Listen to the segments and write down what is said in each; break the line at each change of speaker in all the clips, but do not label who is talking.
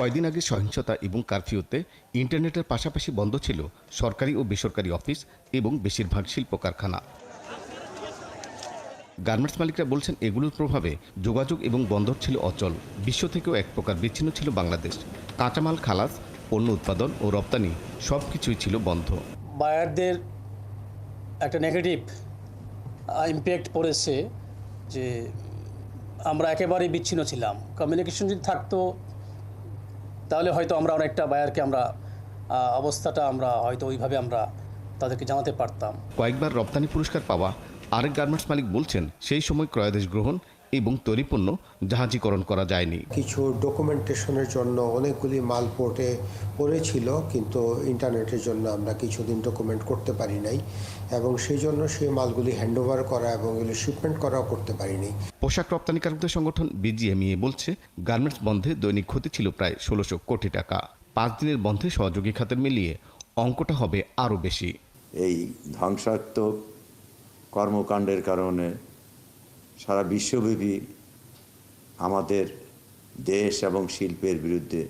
কয়দিন আগে সহিংসতা এবং কারফিউতে ইন্টারনেটের পাশাপাশি বন্ধ ছিল সরকারি ও বেসরকারি অফিস এবং বেশিরভাগ শিল্প কারখানা গার্মেন্টস মালিকরা বলছেন এগুলোর প্রভাবে যোগাযোগ এবং বন্দর ছিল অচল। বিশ্ব থেকেও এক প্রকার বিচ্ছিন্ন ছিল বাংলাদেশ। কাঁচামাল, খালাস, পণ্য উৎপাদন ও রপ্তানি সব কিছুই ছিল বন্ধ।
বায়ারদের একটা নেগেটিভ ইম্প্যাক্ট পড়েছে যে আমরা একেবারেই বিচ্ছিন্ন ছিলাম। কমিউনিকেশন যদি থাকতো তাহলে হয়তো আমরা অনেকটা বায়ারকে আমরা অবস্থাটা আমরা হয়তো ওইভাবে আমরা তাদেরকে জানাতে পারতাম।
কয়েকবার রপ্তানি পুরস্কার পাওয়া আরেক গার্মেন্টস মালিক বলছেন, সেই সময় ক্রয়াদেশ গ্রহণ এবং তৈরি পণ্য জাহাজীকরণ করা যায়নি।
কিছু ডকুমেন্টেশনের জন্য অনেকগুলি মাল পোর্টে পড়েছিল কিন্তু ইন্টারনেটের জন্য আমরা কিছুদিন ডকুমেন্ট করতে পারি নাই এবং সেই জন্য সেই মালগুলি হ্যান্ডওভার করা এবং এগুলি শিপমেন্ট করাও করতে পারিনি।
পোশাক রপ্তানিকারকদের সংগঠন বিজিএমইএ বলছে গার্মেন্টস বন্ধে দৈনিক ক্ষতি ছিল প্রায় ষোলোশো কোটি টাকা। পাঁচ দিনের বন্ধে সহযোগী খাতের মিলিয়ে অঙ্কটা হবে আরও বেশি।
এই ধ্বংসাত্মক কর্মকাণ্ডের কারণে সারা বিশ্বব্যাপী আমাদের দেশ এবং শিল্পের বিরুদ্ধে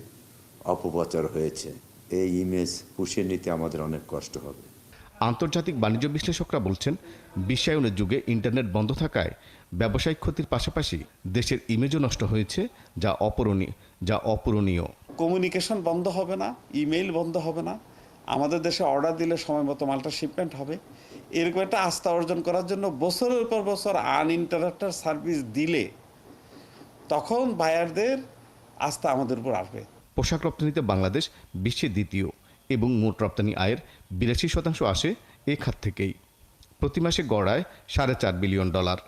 অপপ্রচার হয়েছে। এই ইমেজ পুষিয়ে নিতে আমাদের অনেক কষ্ট হবে।
আন্তর্জাতিক বাণিজ্য বিশ্লেষকরা বলছেন বিশ্বায়নের যুগে ইন্টারনেট বন্ধ থাকায় ব্যবসায়িক ক্ষতির পাশাপাশি দেশের ইমেজও নষ্ট হয়েছে যা অপূরণীয় যা অপূরণীয়।
কমিউনিকেশন বন্ধ হবে না ইমেইল বন্ধ হবে না। আমাদের দেশে অর্ডার দিলে সময় মতো মালটা শিপমেন্ট হবে। এরকম একটা আস্থা অর্জন করার জন্য বছরের পর বছর আনইন্টারাপ্টার সার্ভিস দিলে, তখন বায়ারদের আস্থা আমাদের উপর আসবে।
পোশাক রপ্তানিতে বাংলাদেশ বিশ্বে দ্বিতীয় এবং মোট রপ্তানি আয়ের বিরাশি শতাংশ আসে এ খাত থেকেই। প্রতি মাসে গড়ায় সাড়ে চার বিলিয়ন ডলার।